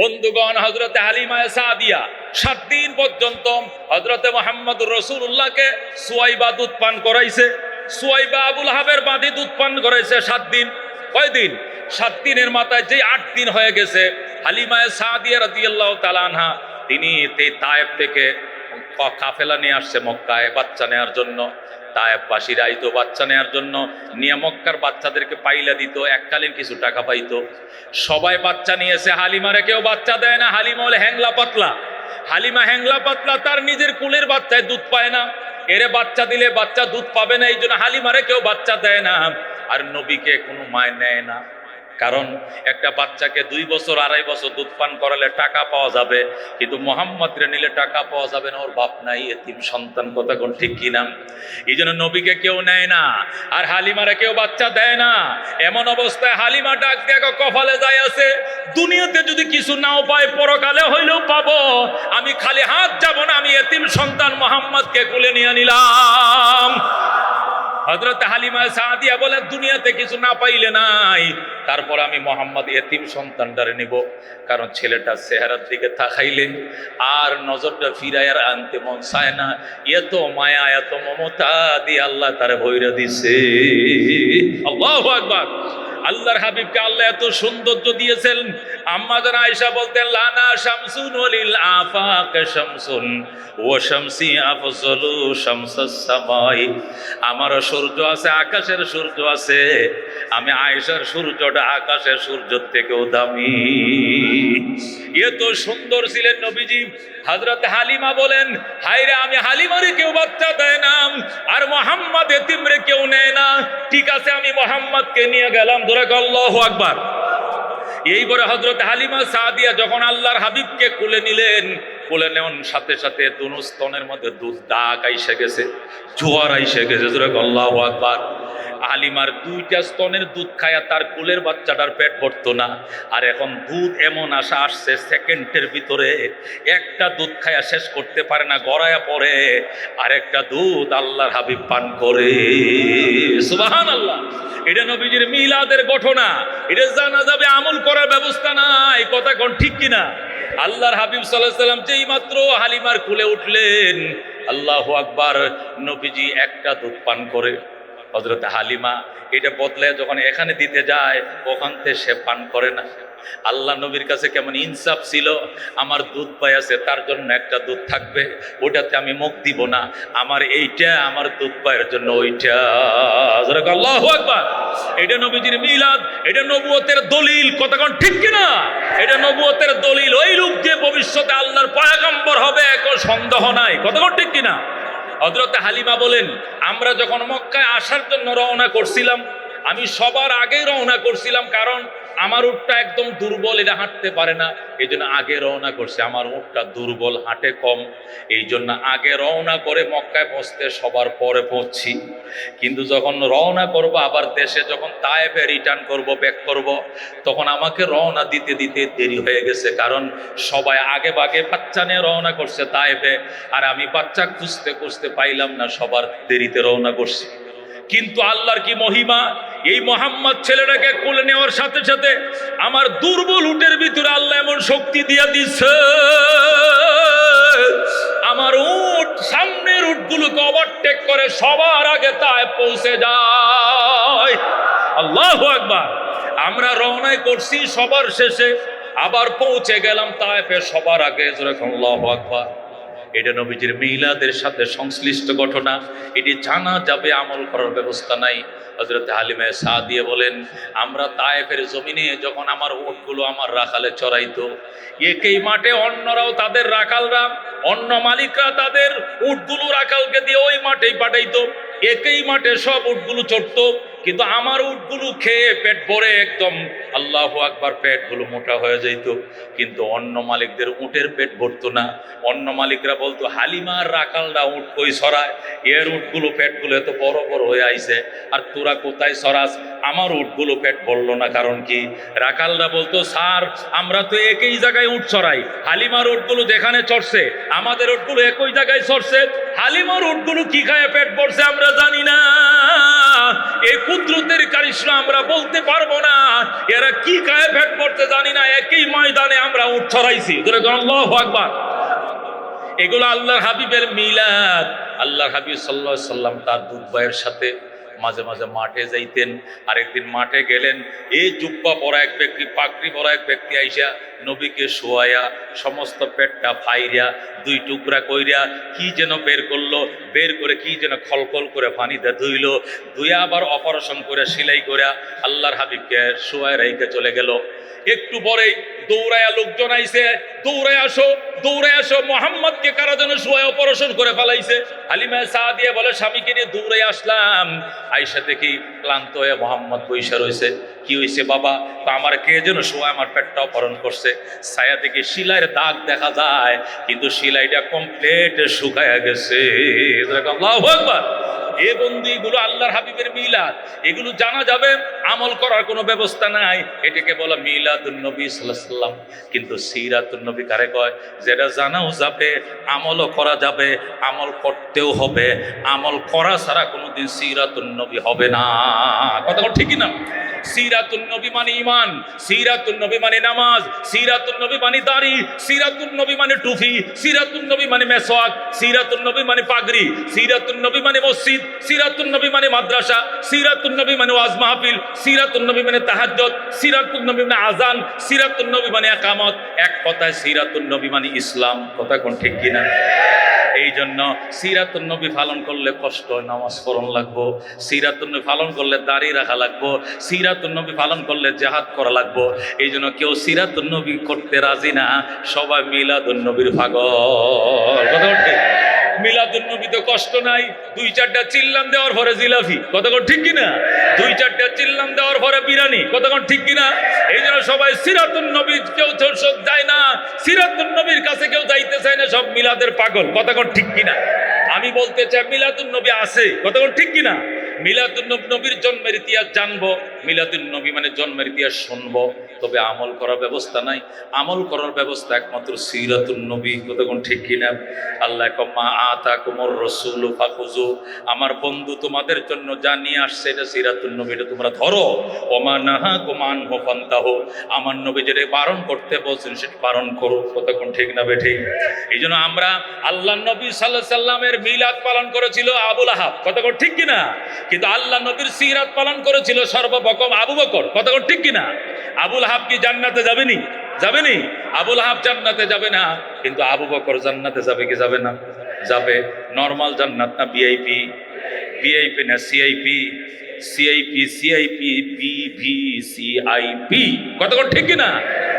বন্ধুগণ হজরতে হালিমায় সাদিয়া সাত দিন পর্যন্ত হজরতে মোহাম্মদ রসুল্লাহকে সুয়াইবা দুধ পান করাইছে। সুয়াইবা আবুল হাবের বাঁধি দুধ পান করাইছে সাত দিন। কয়দিন সাত দিনের মাথায় যে আট দিন হয়ে গেছে হালিমায় সাদিয়া রাজিয়াল্লাহ তালানহা তিনি তায়েব থেকে কাফেলা নিয়ে আসছে মক্কায় বাচ্চা নেওয়ার জন্য। তায়েববাসীরা আইতো বাচ্চা নেওয়ার জন্য। নিয়ে মক্কার বাচ্চাদেরকে পাইলা দিত এককালীন কিছু টাকা পাইতো। সবাই বাচ্চা নিয়েছে, হালিমারে কেউ বাচ্চা দেয় না। হালিমা হলে হ্যাংলা পাতলা। হালিমা হ্যাংলা পাতলা, তার নিজের কুলের বাচ্চায় দুধ পায় না। এরে বাচ্চা দিলে বাচ্চা দুধ পাবে না এই জন্য হালিমারে কেউ বাচ্চা দেয় না। আর নবীকে কোনো মায় নেয় না। কারণ একটা বাচ্চাকে দুই বছর, আড়াই বছর দুধ পান করালে টাকা পাওয়া যাবে, কিন্তু মোহাম্মদরে নিলে টাকা পাওয়া যাবে না, ওর বাপ নাই, এতিম সন্তান কথা কোন ঠিক কিনা? এই জন্য নবীকে কেউ নেয় না, আর হালিমারে কেউ বাচ্চা দেয় না। এমন অবস্থায় হালিমা ডাক দেখো কপালে যায় আছে, দুনিয়াতে যদি কিছু নাও পাই পরকালে হইলেও পাবো। আমি খালি হাত যাব না, আমি এতিম সন্তান মোহাম্মদকে কুলে নিয়ে নিলাম। হজরত হালিমা সাদিয়া বলে দুনিয়াতে কিছু না পাইলে নাই। তারপর আমি মোহাম্মদ এতিম সন্তানটারে নিব। কারণ ছেলেটা চেহারার দিকে তাকাইলে আর নজরটা ফিরাইয়ার আনতে মন চায় না। এত মায়া, এত মমতা দিয়ে আল্লাহ তারে ভৈরা দিছে। আল্লাহ আকবার। আল্লাহর হাবিবকে আল্লাহ এত সৌন্দর্য দিয়েছেন। আম্মাদের আয়েশা বলতেন, লানা শামসুন ওয়ালিল আফাক শামসুন ও শামসি আফজলু শামসাস সামাই। আমার সূর্য আছে, আকাশের সূর্য আছে। আমি আয়েশার সূর্যটা আকাশের সূর্যের থেকেও দামি। এ তো সুন্দর ছিলেন নবীজি। হযরত হালিমা বলেন হায়রে আমি হালিমারে কেউ বাচ্চা দেয় না। আর মোহাম্মদ এতিমরে কেউ নেয় না। ঠিক আছে, আমি মোহাম্মদকে নিয়ে গেলাম ধরে আল্লাহু আকবার। এইবারে হজরত হালিমা সাদিয়া যখন আল্লাহর হাবিবকে কোলে নিলেন, কুলে নেওয়ার সাথে সাথে দুনু স্তনের মধ্যে দুধ দাগ আইসে গেছে, জোয়ার আইসে গেছে ধরে আল্লাহ আকবার। হালিমার দুইটা স্তনের দুধ খায়া তার কুলের বাচ্চাটার পেট ভরতো না। আর এখন দুধ এমন আশা আসছে, সেকেন্ডের ভিতরে একটা দুধ খায়া শেষ করতে পারে না, গড়ায়া পড়ে। আর একটা দুধ আল্লাহর হাবিব পান করে। সুবাহান আল্লাহ এটা নবীজির মিলাদের ঘটনা। এটা জানা যাবে, আমল করার ব্যবস্থা নাই। কথা কোন ঠিক কিনা? আল্লাহর হাবিব সাল্লাহ সাল্লাম যেই মাত্র হালিমার খুলে উঠলেন, আল্লাহ আকবার নবীজি একটা দুধ পান করে। হজরত হালিমা, এটা বদলে যখন এখানে দিতে যায়, ওখান থেকে সে পান করে না। আল্লাহ নবীর কাছে কেমন ইনসাফ ছিল, আমার দুধ পাই আছে, তার জন্য একটা দুধ থাকবে, ওটাতে আমি মুখ দিব না। আমার এইটা, আমার দুধ পায়ের জন্য ওইটা। আল্লাহ আকবার। এটা নবীজির মিলাদ, এটা নবুয়তের দলিল কতক্ষণ ঠিক কিনা? এটা নবুয়তের দলিল, ওই লোক যে ভবিষ্যতে আল্লাহর পয়াগম্বর হবে কোনো সন্দেহ নাই কতক্ষণ ঠিক কিনা? হজরতে হালিমা বলেন, আমরা যখন মক্কায় আসার জন্য রওনা করছিলাম, আমি সবার আগেই রওনা করছিলাম কারণ আমার উঠটা একদম দুর্বল এটা হাঁটতে পারে না। এই জন্য আগে রওনা করছে। আমার উটটা দুর্বল, হাঁটে কম। এই জন্য আগে রওনা করে মক্কায় পৌঁছতে সবার পরে পৌঁছছি কিন্তু যখন রওনা করব, আবার দেশে যখন তায়েবে রিটার্ন করব ব্যাক করব, তখন আমাকে রওনা দিতে দিতে দেরি হয়ে গেছে। কারণ সবাই আগে বাগে বাচ্চা নিয়ে রওনা করছে তায়েবে আর আমি বাচ্চা খুঁজতে খুঁজতে পাইলাম না, সবার দেরিতে রওনা করছি। কিন্তু আল্লাহর কি মহিমা? এই মোহাম্মদ ছেলেটাকে কোলে নেওয়ার সাথে সাথে আমার দুর্বল উটের ভিতরে আল্লাহ এমন শক্তি দিয়া দিচ্ছে আমার উট, সামনের উটগুলোকে ওভারটেক করে সবার আগে তায় পৌঁছে যায়। আল্লাহ একবার আমরা রওনায় করছি সবার শেষে, আবার পৌঁছে গেলাম তাইফে সবার আগে, যেরকম আল্লাহ আকবার। এটা নবীজির মিলাদের সাথে সংশ্লিষ্ট ঘটনা। এটি জানা যাবে, আমল করার ব্যবস্থা নাই। হজরত হালিমে শাহ দিয়ে বলেন, আমরা তায়েফের জমিনে যখন আমার উটগুলো আমার রাখালে চড়াইতো, একই মাঠে অন্যরাও তাদের রাখালরা, অন্য মালিকরা তাদের উটগুলো রাখালকে দিয়ে ওই মাঠেই পাঠাইতো। একই মাঠে সব উটগুলো চড়তো কিন্তু আমার উটগুলো খেয়ে পেট ভরে একদম আল্লাহ আকবার পেটগুলো মোটা হয়ে যেত কিন্তু অন্য মালিকদের উটের পেট ভরতো না। অন্য মালিকরা বলতো হালিমার রাখালরা উট কই সরায় এর উটগুলো পেটগুলো এত বড় বড় হয়ে আইছে। আর তোরা কোথায় সরাস আমার উটগুলো পেট ভরলো না। কারণ কি? রাখালরা বলতো, স্যার, আমরা তো একই জায়গায় উঠ সরাই হালিমার উটগুলো যেখানে চড়ছে, আমাদের উটগুলো একই জায়গায় চড়ছে হালিমার উটগুলো কি খায় পেট ভরছে আমরা জানি না। এই কুদরতের কারিশমা আমরা বলতে পারব না। এরা কি খায় পেট করতে জানি না, একই ময়দানে আমরা উঠ ছড়াইছি। আল্লাহু আকবার। এগুলো আল্লাহর হাবিবের মিলাদ। আল্লাহ হাবিব সাল্লাহ সাল্লাম তার দুধ ভাইয়ের সাথে মাঝে মাঝে মাঠে যাইতেন। আরেকদিন মাঠে গেলেন, এই জুব্বা পরা এক ব্যক্তি, পাগড়ি পরা এক ব্যক্তি আইসা নবীকে শোয়াইয়া সমস্ত পেটটা ফাইরিয়া দুই টুকরা কইরা কি যেন বের করল, বের করে কি যেন খলখল করে পানিতে ধুইল ধুয়ে আবার অপারেশন করে সেলাই করে আল্লাহর হাবিবকে শোয়ায় রেখে চলে গেল। একটু পরেই দৌড়ায়া লোকজন আইছে, দৌড়ায় আসো দৌড়ে আসো, মোহাম্মদকে কারা যেন শুয়ে অপারেশন করে ফেলাইছে। হালিমা সাদিয়া বলে, স্বামীকে নিয়ে দৌড়ে আসলাম। আইসা দেখি ক্লান্ত হয়ে মোহাম্মদ বৈশা রয়েছে কি হয়েছে বাবা? তো আমার কে যেন শুয়ে আমার পেটটা অপহরণ করছে। ছায়া থেকে শিলাইয়ের দাগ দেখা যায়, কিন্তু শিলাইটা কমপ্লিট শুকায়া গেছে। এ বন্ধু এগুলো আল্লাহর হাবিবের মিলাদ। এগুলো জানা যাবে, আমল করার কোনো ব্যবস্থা নাই। এটাকে বলা সাল্লাম কিন্তু কারে কয়? যেটা জানাও যাবে, আমলও করা যাবে, আমল করতেও হবে। আমল করা ছাড়া কোনোদিন সিরাতুন নবী হবে না। কথা ঠিকই না সিরাতুন নবী মানে ইমান সিরাতুন নবী মানে নামাজ সিরাতুন নবী মানে দাড়ি সিরাতুন নবী মানে টুফি সিরাতুন নবী মানে মেসওয়াক সিরাতুন নবী মানে পাগড়ি সিরাতুন নবী মানে মসজিদ সিরাতুন নবী মানে মাদ্রাসা সিরাতুন নবী মানে ওয়াজ মাহফিল সিরাতুন নবী মানে তাহাজ্জুদ সিরাতুন নবী মানে আজান সিরাতুন নবী মানে একামত এক কথায় সিরাতুন নবী মানে ইসলাম কথা কোন ঠিক কিনা এই জন্য সিরাতুন নবী পালন করলে কষ্ট নামাজ পড়ন লাগবো। সিরাতুন নবী পালন করলে দাড়ি রাখা লাগবো। সিরাতুন নবী পালন করলে জাহাদ করা লাগবো। এই জন্য কেউ সিরাতুন নবী করতে রাজি না, সবাই মিলাদুন নবীর পাগল। কথা ঠিক মিলাদুন নবীতে কষ্ট নাই, দুই চারটা চিল্লাম দেওয়ার পরে জিলাফি। কতক্ষণ ঠিক কিনা? দুই চারটা চিল্লাম দেওয়ার পরে বিরানি। কতক্ষণ ঠিক কিনা? এই জন্য সবাই সিরাতুল কেউ সব যায় না সিরাতুল নবীর কাছে কেউ যাইতে চায় না, সব মিলাদের পাগল। কতক্ষণ ঠিক কিনা? আমি বলতে চাই মিলাদুল নবী আছে কতক্ষণ ঠিক কিনা? মিলাদুন নবীর জন্মের ইতিহাস জানব। মিলাদুন নবী মানে জন্মের ইতিহাস শুনব। তবে আমল করার ব্যবস্থা নাই। আমল করার ব্যবস্থা একমাত্র সিরাতুন নবী কতক্ষণ ঠিক কিনা? আল্লাহ কম্মা আতা কুমর রসুল ফাকুজু আমার বন্ধু তোমাদের জন্য যা নিয়ে আসছে, এটা সিরাতুন নবী এটা তোমরা ধরো। ওমা নাহা কুমান হো ফান্তাহ। আমার নবী যেটা বারণ করতে বলছেন, সেটা বারণ করো। কতক্ষণ ঠিক না বেঠিক এই জন্য আমরা আল্লাহ নবী সাল্লাহ সাল্লামের মিলাদ পালন করেছিল আবুল আহাব। কতক্ষণ ঠিক কিনা? কিন্তু আল্লাহ নবীর সিরাত পালন করেছিল সর্বপ্রকম আবু বকর। কতক্ষণ ঠিক কিনা? আবুল হাব কি জান্নাতে যাবেনি? যাবেনি? আবুল হাব জান্নাতে যাবে না, কিন্তু আবু বকর জান্নাতে যাবে কি যাবে না? যাবে। নর্মাল জান্নাত না বিআইপি বিআইপি না সিআইপি? সিআইপি সিআইপি বিভি সিআইপি কতক্ষণ ঠিক কিনা?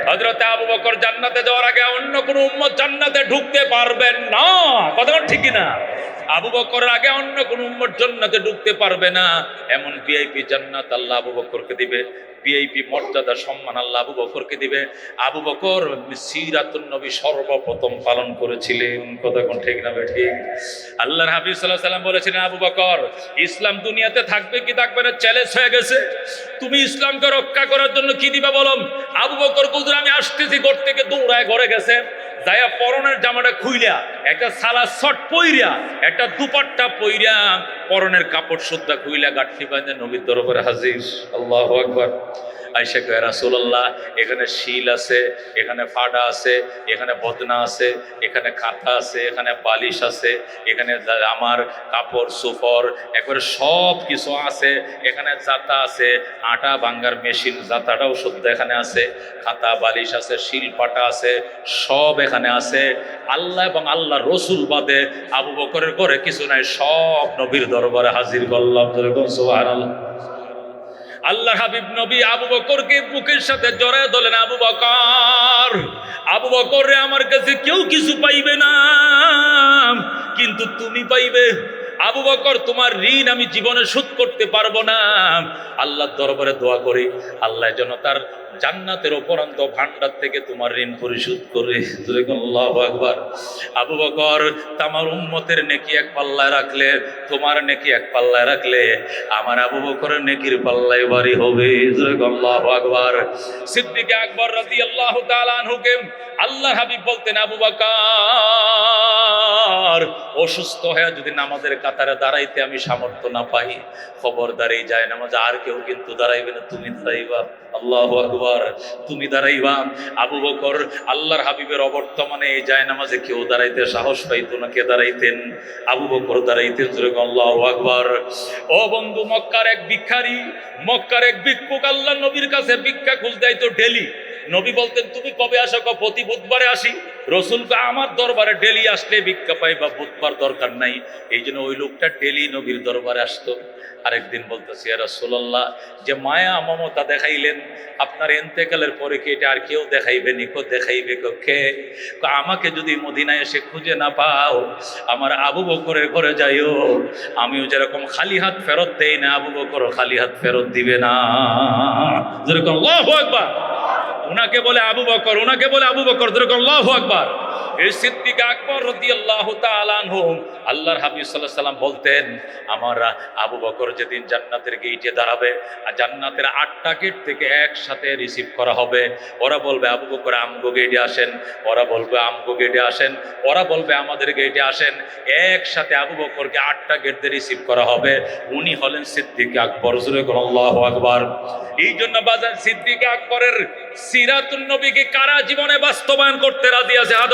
হজরতে আবু বকর জান্নাতে যাওয়ার আগে অন্য কোন উম্মত জান্নাতে ঢুকতে পারবেন না। কতক্ষণ ঠিক কিনা? আবু বকরের আগে অন্য কোন উম্মত জান্নাতে ঢুকতে পারবে না। এমন ভিআইপি জান্নাত আল্লাহ আবু বকরকে দিবে। ভিআইপি মর্যাদা, সম্মান আল্লাহ আবু বকরকে দিবে। আবু বকর সিরাতুন নবী সর্বপ্রথম পালন করেছিলেন। কতক্ষণ ঠিক না ঠিক। আল্লাহর হাবিব সাল্লাহ সাল্লাম বলেছিলেন, আবু বকর, ইসলাম দুনিয়াতে থাকবে কি থাকবে না চ্যালেঞ্জ হয়ে গেছে। তুমি ইসলামকে রক্ষা করার জন্য কি দিবা বলো? আবু বকর বলছিল আমি আসতেছি ঘর থেকে, দৌড়ায় ঘরে গেছে। দায়া পরনের জামাটা খুইলা, একটা সালা শট পইরা, একটা দুপাট্টা পইরা পরনের কাপড় সুদ্ধা খুইলা গাঠি বাঁধে নবীর দরবারে হাজির। আল্লাহ আকবার। আইসা কয় রাসূলুল্লাহ, এখানে শিল আছে, এখানে ফাডা আছে, এখানে বদনা আছে, এখানে খাতা আছে, এখানে বালিশ আছে, এখানে আমার কাপড়, সুফর, একবারে সব কিছু আছে, এখানে জাতা আছে, আটা ভাঙ্গার মেশিন জাতাটাও শুদ্ধ এখানে আছে, খাতা, বালিশ আছে, শিল পাটা আছে, সব এখানে আছে, আল্লাহ এবং আল্লাহ রসুল বাদে আবু বকরের করে কিছু নাই, সব নবীর দরবারে হাজির করলাম, যেরকম সুবহানাল্লাহ। আল্লাহ হাবিব নবী আবু বকরকে বুকের সাথে জড়ায় দলেন আবু বকর আবু বকর আমার কাছে কেউ কিছু পাইবে না। কিন্তু তুমি পাইবে আবু বকর, তোমার ঋণ আমি জীবনে শোধ করতে পারব না। আল্লাহর দরবারে দোয়া করি, আল্লাহ যেন তার জান্নাতের অপরান্ত ভান্ডার থেকে তোমার ঋণ পরিশোধ করে। একবার আবু বকর, তোমার উম্মতের নেকি এক পাল্লায় রাখলে, তোমার নেকি এক পাল্লায় রাখলে, আমার আবু বকরের নেকির পাল্লায় বাড়ি হবে। আকবার। সিদ্দিকে আকবর রাজি আল্লাহ আল্লাহ হাবিব বলতেন, আবু বকর খবরদার অসুস্থ হয়ে যদি নামাজের কাতারে দাঁড়াইতে আমি সামর্থ্য না পাই খবরদার এই যায় নামাজ। আর কেউ কিন্তু দাঁড়াইবে না, তুমি দাঁড়াইবা। আল্লাহ আকবার, তুমি দাঁড়াইবা। আবু বকর, আল্লাহর হাবিবের অবর্তমানে এই যায় নামাজে কেউ দাঁড়াইতে সাহস পাইতো না কে দাঁড়াইতেন। আবু বকর দাঁড়াইতেন আল্লাহ আকবার। ও বন্ধু, মক্কার এক ভিক্ষারি, মক্কার এক ভিক্ষুক আল্লাহ নবীর কাছে ভিক্ষা খুঁজতে তো ডেলি। নবী বলতেন, তুমি কবে আসো? প্রতি বুধবারে আসি। রসুল কা আমার দরবারে ডেলি আসলে ভিক্ষা পাই বা বুধবার দরকার নাই। এই জন্য ওই লোকটা ডেলি নবীর দরবারে আসতো। আরেকদিন বলতেছি রসুল্লাহ যে মায়া মমতা দেখাইলেন, আপনার এন্তেকালের পরে কি এটা আর কেউ দেখাইবে নিকো দেখাইবে কো কে আমাকে যদি মদিনায় এসে খুঁজে না পাও, আমার আবু বকরের ঘরে যাইও। আমিও যেরকম খালি হাত ফেরত দেই না, আবু বকর খালি হাত ফেরত দিবে না। যেরকম, আল্লাহু উনাকে বলে আবু বকর উনাকে বলে আবু বকর যেরকম আল্লাহু আকবার। এই আকবর গেট আসেন। আমাদের গেটে আসেন। একসাথে আবু বকরকে আটটা গেট দিয়ে রিসিভ করা হবে। উনি হলেন সিদ্দিক আকবর আকবার। এই জন্য বাজার সিদ্দিক আকবরের সিরাতুন নবীকে কারা জীবনে বাস্তবায়ন করতে রাজি আছে? হাত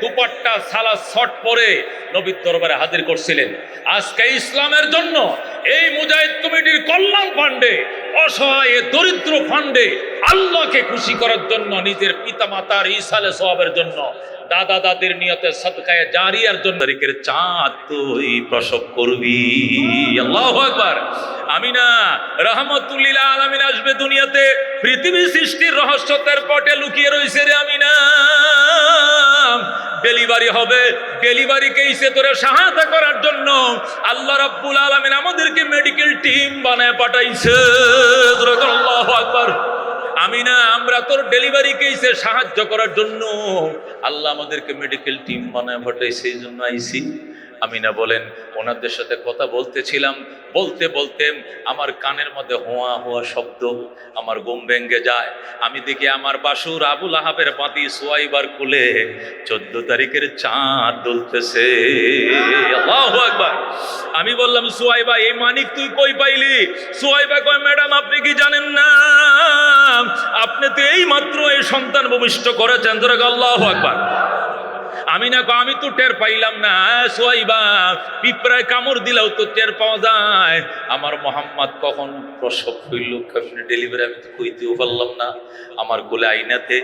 দুপাট্টা সালা শট পরে নবীর দরবারে হাজির করছিলেন। আজকে ইসলামের জন্য এই মুজাহিদ কমিটির কল্যাণ ফান্ডে, অসহায় দরিদ্র ফান্ডে আল্লাহকে খুশি করার জন্য, নিজের পিতামাতার ইসালে সবাবের জন্য দাদা দাদির নিয়তে সদকায়ে জারিয়ার জন্য তারিখের চাঁদ তুই প্রসব করবি। আল্লাহু আকবার। আমি না রহমতুল্লিল আলামিন আসবে দুনিয়াতে। পৃথিবী সৃষ্টির রহস্য তার পটে লুকিয়ে রয়েছে রে আমি না ডেলিভারি হবে। ডেলিভারি কেসে তোরা সাহায্য করার জন্য আল্লাহ রাব্বুল আলামিন আমাদেরকে মেডিকেল টিম বানায় পাঠাইছে। আকবার। আমি না আমরা তোর ডেলিভারি কেসে সাহায্য করার জন্য আল্লাহ আমাদেরকে মেডিকেল টিম বানায় পাঠাইছে সেই জন্য আইসি। আমি না বলেন, ওনাদের সাথে কথা বলতেছিলাম। বলতে বলতে আমার কানের মধ্যে হোয়া হোয়া শব্দ আমার ঘুম ভেঙ্গে যায়। আমি দেখি আমার বাসুর আবুল আহাবের বাতি সোয়াইবার খুলে চোদ্দ তারিখের চাঁদ দুলতেছে। আকবার। আমি বললাম, সোয়াইবা, এই মানিক তুই কই পাইলি? সোয়াইবা কয়, ম্যাডাম, আপনি কি জানেন না? আপনি তো এই মাত্র এই সন্তান ভূমিষ্ঠ করেছেন। ধরে আল্লাহু আকবার। আমি না কো, আমি তো টের পাইলাম না। সোয়াইবা পিঁপড়ায় কামড় দিলেও তো টের পাওয়া যায়। আমার মোহাম্মদ কখন প্রসব হইল কেমনি ডেলিভারি আমি তো কইতেও পারলাম না। আমার কোলে আইনাতে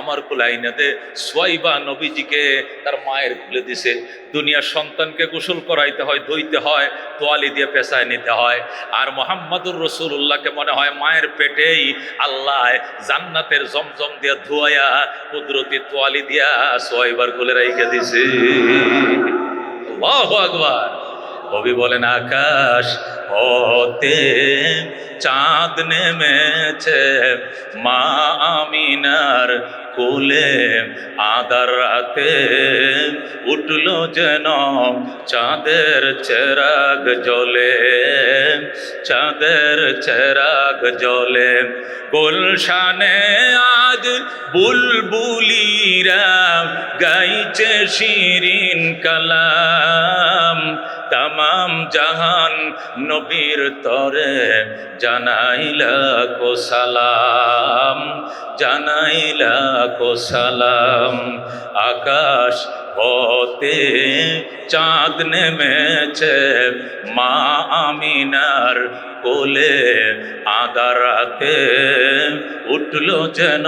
আমার কোলে আইনাতে সোয়াইবা নবীজিকে তার মায়ের খুলে দিছে। দুনিয়ার সন্তানকে গোসল করাইতে হয় ধুইতে হয় তোয়ালি দিয়ে পেশায় নিতে হয়। আর মোহাম্মদুর রসুল্লাহকে মনে হয় মায়ের পেটেই আল্লাহ জান্নাতের জমজম দিয়া ধুয়াইয়া কুদরতি তোয়ালি দিয়া সোয়াইবার কোলে রাইখে দিছে। আকবার। কবি বলেন আকাশ হতে চাঁদ নেমেছে মা আমিনার কোলে। আদার রাতে উঠল যেন চাঁদের চেরাগ জ্বলে চাঁদের চেরাগ জ্বলে গুলশানে আজ বুলবুলিরা গাইছে শিরিন কালাম তামাম জাহান নবীর তরে জানাইলা কো সালাম জানাইলা কো সালাম। আকাশ হতে চাঁদ নেমেছে মা আমিনার কোলে আদারাতে। উঠল যেন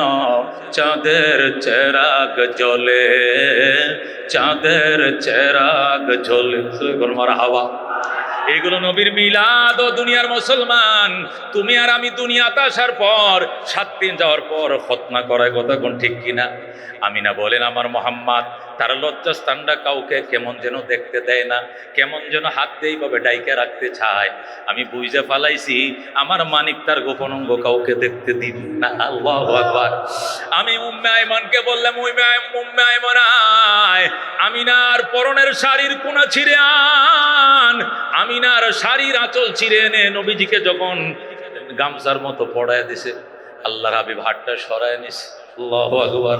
চাঁদের চেরাগ জ্বলে চাঁদের চেরাগ জ্বলে মারা হাওয়া। এগুলো নবীর মিলাদ ও দুনিয়ার মুসলমান। তুমি আর আমি দুনিয়াতে আসার পর, সাত দিন যাওয়ার পর খতনা করায় কথা কোন ঠিক কিনা? আমি না বলেন, আমার মোহাম্মদ তার লজ্জাস্থানটা কাউকে কেমন যেন দেখতে দেয় না, কেমন যেন হাত দিয়ে ডাইকে রাখতে চায়। আমি বুঝে ফালাইছি, আমার মানিক তার গোপন অঙ্গ কাউকে দেখতে দিবি না। আল্লাহ আমি উম্মে আইমানকে বললাম উম্মে উম্মে আইমান আয়। আমিনার পরনের শাড়ির কোনা ছিঁড়ে আন। আমিনার শাড়ির আঁচল ছিঁড়ে এনে নবীজিকে যখন গামছার মতো পড়ায় দিছে, আল্লাহর হাবিব হাটটা সরায় নিছে। আকবার।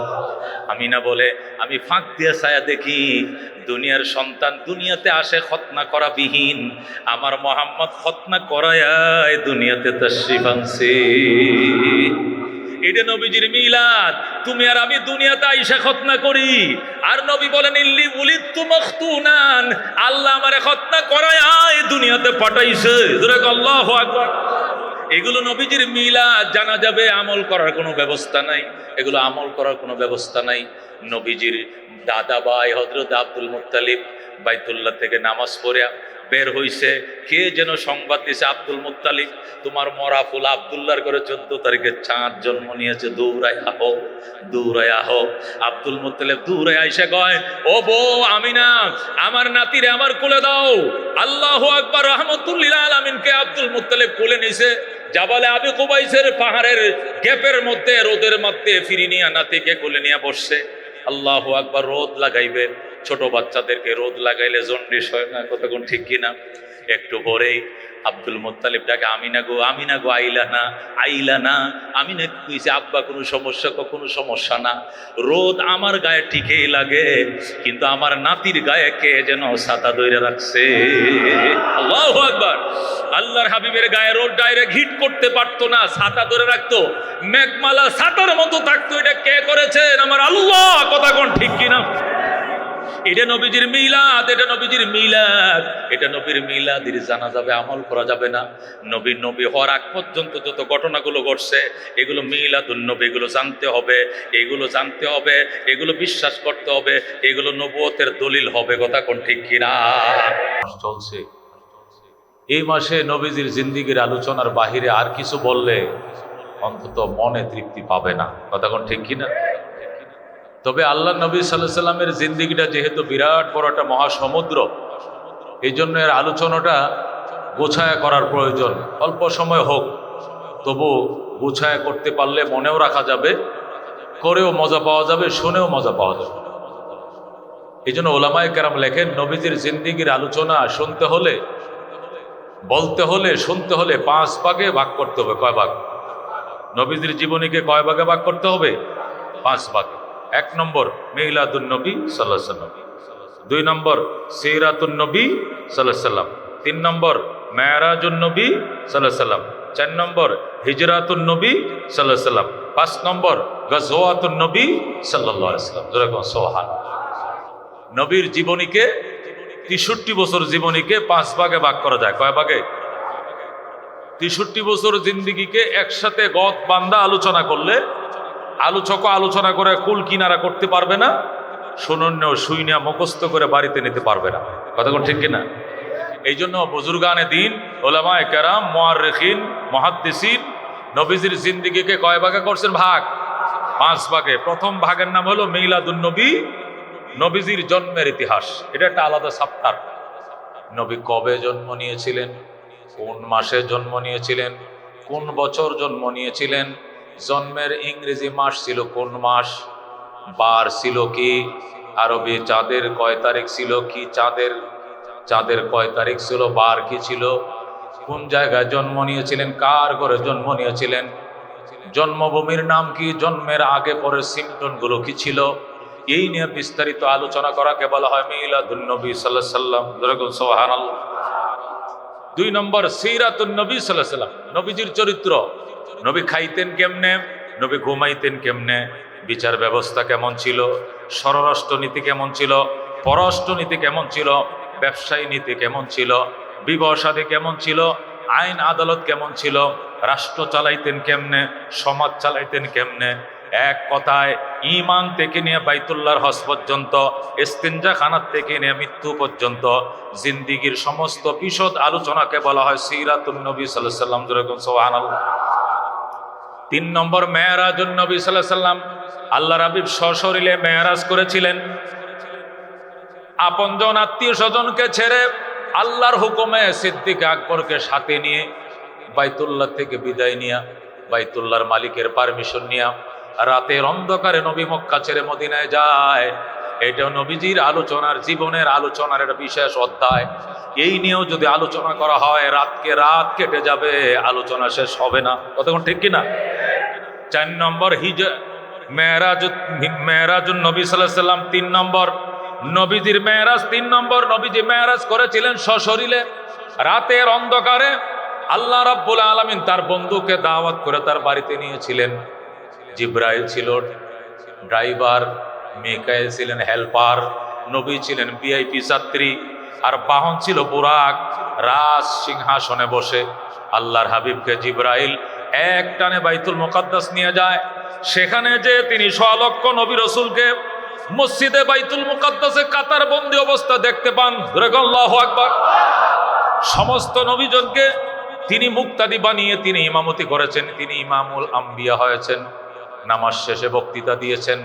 আমিনা বলে, আমি ফাঁক দিয়ে ছায়া দেখি, দুনিয়ার সন্তান দুনিয়াতে আসে খতনা করা বিহীন। আমার মোহাম্মদ খতনা করায় দুনিয়াতে তশরিফ আনছে। এটা নবীজির মিলাদ। তুমি আর আমি দুনিয়াতে আইসা খতনা করি। আর নবী বলেন, ইল্লি উলিদ তু মখতুনান। আল্লাহ আমারে খতনা করায় দুনিয়াতে পাঠাইছে। আল্লাহু আকবার। এগুলো নবীজির মিলাদ জানা যাবে আমল করার কোনো ব্যবস্থা নাই। এগুলো আমল করার কোনো ব্যবস্থা নাই। নবীজির দাদা ভাই হজরত আব্দুল মুতালিব বাইতুল্লাহ থেকে নামাজ পড়ে বের হইছে। কে যেন সংবাদ দিছে, আব্দুল মুত্তালিব, তোমার মরা ফুল আবদুল্লার করে চোদ্দ তারিখে চাঁদ জন্ম নিয়েছে দৌড়াই আহো দৌড়াই আহো আব্দুল মুত্তালিব দৌড়াই আইসে কয়, ও বউ আমি না আমার নাতিরে আমার কোলে দাও। আল্লাহ আকবার রহমতুল্লিল আলমিনকে আব্দুল মুত্তালিব কোলে নিছে। জাবালে আবি কুবাইসের পাহাড়ের গ্যাপের মধ্যে, রোদের মধ্যে ফিরিনিয়া নাতিকে কোলে নিয়ে বসছে। আল্লাহ আকবার রোদ লাগাইবে। ছোট বাচ্চাদেরকে রোদ লাগাইলে জন্ডিস হয় না, কতক্ষণ ঠিক কিনা? একটু পরেই আব্দুল মোত্তালিব ডাকে, আমিনা গো আমিনা গো, আইলা না আইলা না। আমি না কইছে, আব্বা, কোনো সমস্যা কোনো সমস্যা না। রোদ আমার গায়ে ঠিকই লাগে, কিন্তু আমার নাতির গায়ে কে যেন ছাতা দইরা রাখছে? আল্লাহ আকবার। আল্লাহর হাবিবের গায়ে রোদ ডাইরেক্ট হিট করতে পারতো না, ছাতা ধরে রাখতো। মেঘমালা ছাতার মতো থাকতো, এটা কে করেছেন আমার আল্লাহ কথা কোন ঠিক কিনা? এটা নবীজির মিলাদ, এটা নবীজির মিলাদ। এটা নবীর মিলাদের জানা যাবে, আমল করা যাবে না। নবী নবী হওয়ার আগ পর্যন্ত যত ঘটনাগুলো ঘটছে, এগুলো মিলাদুল নবী, এগুলো জানতে হবে, এগুলো জানতে হবে, এগুলো বিশ্বাস করতে হবে, এগুলো নবুয়তের দলিল হবে, কথা কোন ঠিক কিনা? চলছে। এই মাসে নবীজির জিন্দিগির আলোচনার বাহিরে আর কিছু বললে অন্তত মনে তৃপ্তি পাবে না, কথা কোন ঠিক কিনা? তবে আল্লাহ নবী সাল্লাহ সাল্লামের জিন্দিগিটা যেহেতু বিরাট বড় একটা মহাসমুদ্র এই জন্য এর আলোচনাটা গোছায়া করার প্রয়োজন। অল্প সময় হোক, তবু গোছায়া করতে পারলে মনেও রাখা যাবে, করেও মজা পাওয়া যাবে, শুনেও মজা পাওয়া যাবে। এই জন্য ওলামায় কেরাম লেখেন, নবীজির জিন্দিগির আলোচনা শুনতে হলে, বলতে হলে, শুনতে হলে পাঁচ ভাগে ভাগ করতে হবে। কয় ভাগ? নবীজির জীবনীকে কয় ভাগে ভাগ করতে হবে? পাঁচ ভাগে। এক নম্বর মেহিলাতুন নবী সাল্লাহ সাল্লাম। দুই নম্বর সিরাতুন নবী সাল্লাহ সাল্লাম। তিন নম্বর মেয়ারাজুন নবী সাল্লাহ সাল্লাম। চার নম্বর হিজরাতুন নবী সাল্লাহ সাল্লাম। পাঁচ নম্বর গজওয়াতুন নবী সাল্লাম। যেরকম সোহান নবীর জীবনীকে, তেষট্টি বছর জীবনীকে পাঁচ ভাগে ভাগ করা যায়। কয় ভাগে? তেষট্টি বছর জিন্দিগিকে একসাথে গদ বান্দা আলোচনা করলে আলোচক আলোচনা করে কুল কিনারা করতে পারবে না শূন্য শুইনিয়া মুখস্থ করে বাড়িতে নিতে পারবে না। কতক্ষণ ঠিক কিনা? এই জন্য বুজুর্গানে দিন, ওলামায় কেরাম মোয়ারেখিন মহাদ্দিসিন, নবীজির জিন্দিগিকে কয় ভাগে করছেন ভাগ? পাঁচ ভাগে। প্রথম ভাগের নাম হলো মিলাদুন নবী, নবীজির জন্মের ইতিহাস। এটা একটা আলাদা সাপ্তার। নবী কবে জন্ম নিয়েছিলেন? কোন মাসে জন্ম নিয়েছিলেন? কোন বছর জন্ম নিয়েছিলেন? জন্মের ইংরেজি মাস ছিল কোন মাস? বার ছিল কি? আরবি চাঁদের কয় তারিখ ছিল কি চাঁদের? চাঁদের কয় তারিখ ছিল, বার কি ছিল? কোন জায়গায় জন্ম নিয়েছিলেন? কার ঘরে জন্ম নিয়েছিলেন? জন্মভূমির নাম কি? জন্মের আগে পরে সিমটনগুলো কি ছিল? এই নিয়ে বিস্তারিত আলোচনা করাকে বলা হয় মিলাদুন্নবী সাল্লাহ সাল্লাম। সোহান দুই নম্বর, সিরাতুন নবী সাল্লাহ সাল্লাম। নবীজির চরিত্র নবী খাইতেন কেমনে? নবী ঘুমাইতেন কেমনে? বিচার ব্যবস্থা কেমন ছিল? স্বরাষ্ট্র নীতি কেমন ছিল? পররাষ্ট্র নীতি কেমন ছিল? ব্যবসায়ী নীতি কেমন ছিল? বিবাহ সাদী কেমন ছিল? আইন আদালত কেমন ছিল? রাষ্ট্র চালাইতেন কেমনে? সমাজ চালাইতেন কেমনে? এক কথায় ইমান থেকে নিয়ে বাইতুল্লাহর হজ পর্যন্ত ইস্তিনজা খানার থেকে নিয়ে মৃত্যু পর্যন্ত, জিন্দিগির সমস্ত বিশদ আলোচনাকে বলা হয় সিরাতুল নবী সাল্লাহ সাল্লাম যেরকম সোহান তিন নম্বর মেয়ারাজ নবী সাল্লাহ সাল্লাম আল্লাহ রাবিব সশরীলে মেয়ারাজ করেছিলেন। আপনজন আত্মীয় স্বজনকে ছেড়ে আল্লাহর হুকুমে সিদ্দিক আকবরকে সাথে নিয়ে, বাইতুল্লাহ থেকে বিদায় নিয়া, বাইতুল্লাহর মালিকের পারমিশন নিয়া, রাতের অন্ধকারে নবী মক্কা ছেড়ে মদিনায় যায়। এটা নবীজির আলোচনার, জীবনের আলোচনার একটা বিশেষ অধ্যায়। এই নিয়েও যদি আলোচনা করা হয়, রাতকে রাত কেটে যাবে, আলোচনা শেষ হবে না। কতক্ষণ ঠিক কিনা? চার নম্বর হিজ মেয়েরাজ মেয়েরাজুন নবী সাল্লাহ সাল্লাম তিন নম্বর। নবীজির মেয়েরাজ তিন নম্বর, নবীজি মেয়েরাজ করেছিলেন সশরীরে, রাতের অন্ধকারে। আল্লাহ রাব্বুল আলমিন তার বন্ধুকে দাওয়াত করে তার বাড়িতে নিয়েছিলেন। জিব্রাইল ছিল, ড্রাইভার মেকাইল ছিলেন হেল্পার, নবী ছিলেন ভিআইপি ছাত্রী, আর বাহন ছিল বুরাক, রাজ সিংহাসনে বসে। আল্লাহর হাবিবকে জিব্রাইল এক টানে বাইতুল মোকাদ্দাস নিয়ে যায়। সেখানে যে তিনি স্বলক্ষ নবী রসুলকে মসজিদে বাইতুল মুকাদ্দাসে কাতার বন্দি অবস্থা দেখতে পান। আল্লাহু আকবার। সমস্ত নবীজনকে তিনি মুক্তাদি বানিয়ে তিনি ইমামতি করেছেন, তিনি ইমামুল আম্বিয়া হয়েছেন। নামাজ শেষে বক্তৃতা দিয়েছেন।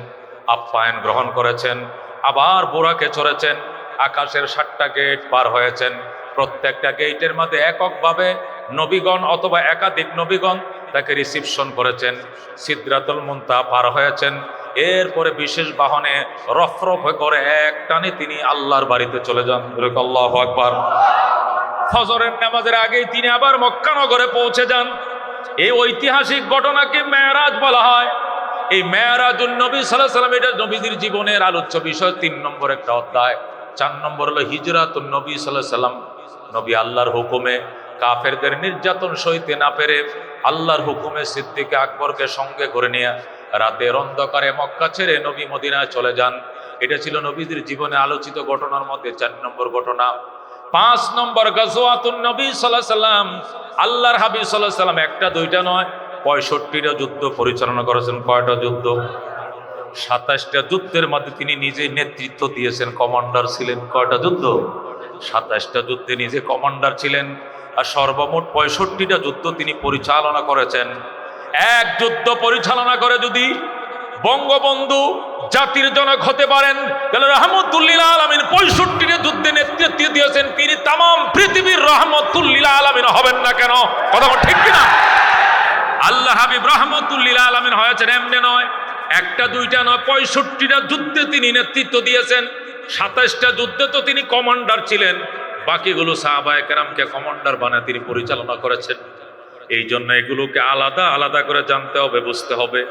আপ্যায়ন গ্রহণ করেছেন, আবার বোরাকে চড়েছেন, আকাশের ষাটটা গেট পার হয়েছেন। প্রত্যেকটা গেটের মধ্যে এককভাবে নবীগণ অথবা একাধিক নবীগণ তাকে রিসিপশন করেছেন, সিদ্রাতুল মুন্তা পার হয়েছেন। এরপরে বিশেষ বাহনে রফরফ করে এক টানে তিনি আল্লাহর বাড়িতে চলে যান। আল্লাহ আকবার। ফজরের নামাজের আগেই তিনি আবার মক্কানগরে পৌঁছে যান। এই ঐতিহাসিক ঘটনাকে মেয়ারাজ বলা হয়। এই মেয়ারাজুল নবী সাল্লাহ সাল্লাম এটা নবীদের জীবনের আলোচ্য বিষয়। তিন নম্বর একটা অধ্যায়। চার নম্বর হলো হিজরাতুল নবী সাল্লাহ সাল্লাম নবী আল্লাহর হুকুমে কাফেরদের নির্যাতন সইতে না পেরে আল্লাহর হুকুমে সিদ্দিকে আকবরকে সঙ্গে করে নিয়ে রাতের অন্ধকারে মক্কা ছেড়ে নবী মদিনায় চলে যান। এটা ছিল নবীদের জীবনে আলোচিত ঘটনার মধ্যে চার নম্বর ঘটনা। পাঁচ নম্বর, গজওয়াতুন নবী সাল্লাহ সাল্লাম আল্লাহর হাবিব সাল্লাহ সাল্লাম একটা দুইটা নয়। পঁয়ষট্টিটা যুদ্ধ পরিচালনা করেছেন, কয়টা যুদ্ধ? সাতাশটা যুদ্ধের মধ্যে তিনি নিজে নেতৃত্ব দিয়েছেন, কমান্ডার ছিলেন, কয়টা যুদ্ধ? সাতাশটা যুদ্ধে নিজে কমান্ডার ছিলেন আর সর্বমোট পঁয়ষট্টিটা যুদ্ধ তিনি পরিচালনা করেছেন। এক যুদ্ধ পরিচালনা করে যদি বঙ্গবন্ধু জাতির জনক হতে পারেন, তাহলে রহমতুল্লিল আলমিন পঁয়ষট্টিটা যুদ্ধে নেতৃত্ব দিয়েছেন। তিনি তাম পৃথিবীর রহমতুল্লিল আলমিন হবেন না কেন? কথা ঠিক কিনা? আল্লাহ হাবিব রহমতুল্লিল আলমিন হয়েছেন এমনি নয়। একটা, দুইটা নয়, পঁয়ষট্টিটা যুদ্ধে তিনি নেতৃত্ব দিয়েছেন। সাতাশটা যুদ্ধে তো তিনি কমান্ডার ছিলেন। বাকিগুলো সাহাবায় কেরামকে কমান্ডার বানায় তিনি পরিচালনা করেছেন। এই জন্য এগুলোকে আলাদা আলাদা করে জানতে হবে, বুঝতে হবে।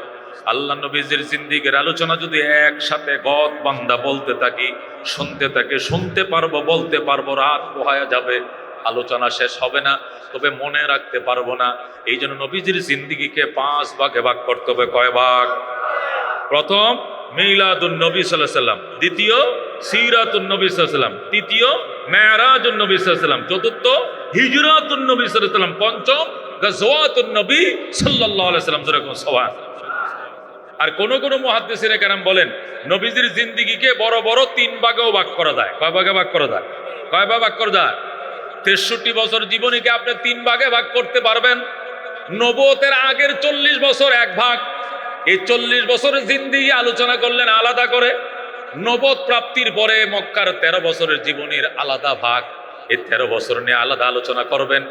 আল্লাহ নবীজির জিন্দিগের আলোচনা যদি একসাথে গদ বান্দা বলতে থাকি, শুনতে থাকি, শুনতে পারব, বলতে পারব, রাত পোহায়া যাবে। আলোচনা শেষ হবে না, তবে মনে রাখতে পারব না। এই জন্য নবীজির জিন্দিগিকে পাঁচ ভাগে ভাগ করতে হবে। কয় ভাগ? প্রথম, মিলাদুন নবী সাল্লাহ সাল্লাম। দ্বিতীয়, সিরাতুন নবী সাল্লাম। তৃতীয় মেয়ারাজুন নবী সাল্লাম। চতুর্থ, হিজরাতুন নবী সাল্লাম। পঞ্চম, গজওয়াতুন নবী আলাইহি সাল্লাম। যেরকম সবাই আর কোন কোন মহাদ্দেশের কেরাম বলেন, নবীজির জিন্দিগিকে বড় বড় তিন ভাগেও ভাগ করা যায়। কয় ভাগে ভাগ করা যায়? কয় ভাগ করা যায়? তেষট্টি বছর জীবনীকে আপনি তিন ভাগে ভাগ করতে পারবেন। নবতের আগের চল্লিশ বছর এক ভাগ। এই চল্লিশ বছরের জিন্দিগি আলোচনা করলেন আলাদা করে। নবদ প্রাপ্তির পরে মক্কার তেরো বছরের জীবনের আলাদা ভাগ। এই তেরো বছর নিয়ে আলাদা আলোচনা করবেন।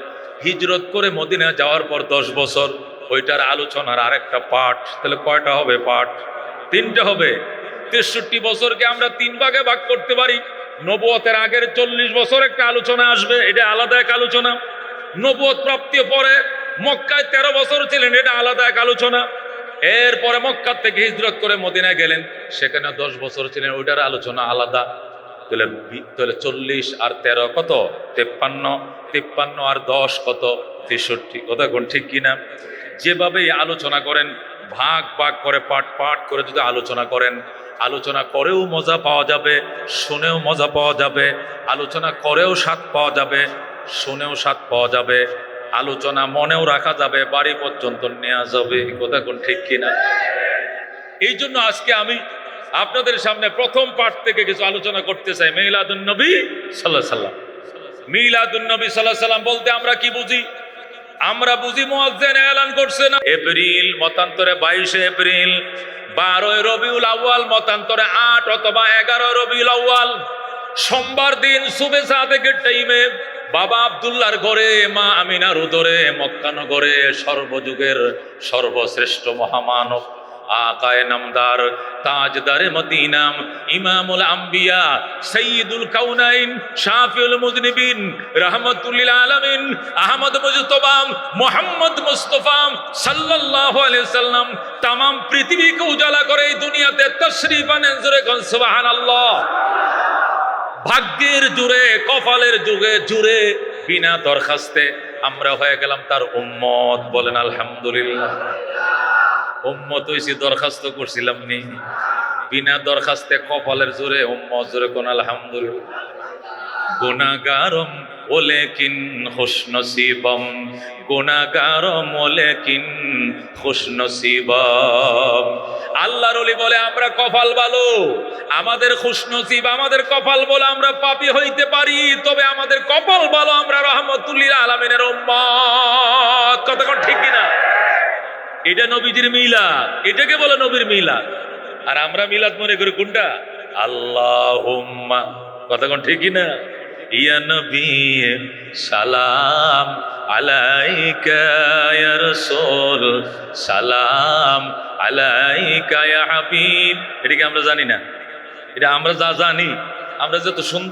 হিজরত করে মদিনা যাওয়ার পর দশ বছর। ওইটার আলোচনার আরেকটা পাঠ। তাহলে কয়টা হবে পাঠ? তিনটে হবে। তেষট্টি বছরকে আমরা তিন ভাগে ভাগ করতে পারি। নবতের আগের চল্লিশ বছর একটা আলোচনা আসবে, এটা আলাদা এক আলোচনা। নবত প্রাপ্তি পরে মক্কায় তেরো বছর ছিলেন, এটা আলাদা এক আলোচনা। এরপরে মক্কার থেকে হিজরত করে মদিনায় গেলেন, সেখানে দশ বছর ছিলেন, ওইটার আলোচনা আলাদা। তাহলে তাহলে চল্লিশ আর তেরো কত? তেপ্পান্ন। তিপ্পান্ন আর দশ কত? তেষট্টি। কথা কোন ঠিক কিনা? যেভাবে আলোচনা করেন, ভাগ ভাগ করে পাট পাট করে যদি আলোচনা করেন আলোচনা করেও মজা পাওয়া যাবে, শুনেও মজা পাওয়া যাবে, আলোচনা করেও স্বাদ পাওয়া যাবে, শুনেও স্বাদ পাওয়া যাবে, আলোচনা মনেও রাখা যাবে, বাড়ি পর্যন্ত নেওয়া যাবে কথা কোন ঠিক কিনা? এই জন্য আজকে আমি আপনাদের সামনে প্রথম পাঠ থেকে কিছু আলোচনা করতে চাই, মিলাদুন নবী সাল্লাহ সাল্লাম মিলাদুন নবী সাল্লাহ সাল্লাম বলতে আমরা কি বুঝি? আমরা বুঝি মুয়াজ্জিন এলান করছে না। এপ্রিল, মতান্তরে বাইশে এপ্রিল, বারোই রবিউল আউয়াল, মতান্তরে আট অথবা এগারো রবিউল আউয়াল। সোমবার দিন সুবে সাদেকের টাইমে বাবা আবদুল্লার ঘরে, মা আমিনার উদরে মক্কানগরে সর্বযুগের সর্বশ্রেষ্ঠ মহামানব। আকায় নামদার তাজদারে মদিনাম ইমামুল আম্বিয়া সৈয়দুল কাউনাইন শাফিউল মুজনিবিন রহমতুল্লিল আলামিন আহমদ মুজতবাম মোহাম্মদ মুস্তফাম আলাইহি সাল্লাম তাম পৃথিবীকে উজালা করে এই দুনিয়াতে তশরিফ আনেন জোরে কোন সুবহানাল্লাহ। ভাগ্যের জুড়ে কপালের যুগে জুড়ে বিনা দরখাস্তে আমরা হয়ে গেলাম তার উম্মত বলেন আলহামদুলিল্লাহ। উম্মত হয়েছি দরখাস্ত করছিলাম নি। বিনা দরখাস্তে কপালের জোরে, উম্মত জোরে কোন আলহামদুলিল্লাহ। গুণাগারম ওলে কিন খুশনসিবম গুণাগারম ওলে কিন খুশনসিবম। আল্লাহর ওলি বলে, আমরা কপাল ভালো। আমাদের খুশনসিব আমাদের কপাল বলে আমরা পাপি হইতে পারি। তবে আমাদের কপাল ভালো, আমরা রহমতুল্লিল আলমিনের উম্মত। কতক্ষণ ঠিক কিনা? এটা নবীজির মিলাদ। এটাকে বলে নবীর মিলাদ। আর আমরা মিলাদ মনে করি কোনটা? আল্লাহ কথা কোন ঠিকই না সালাম আলাইকা সালাম আলাইকা হাবিব। এটা কি আমরা জানি না? এটা আমরা যা জানি, আমরা যত সুন্দর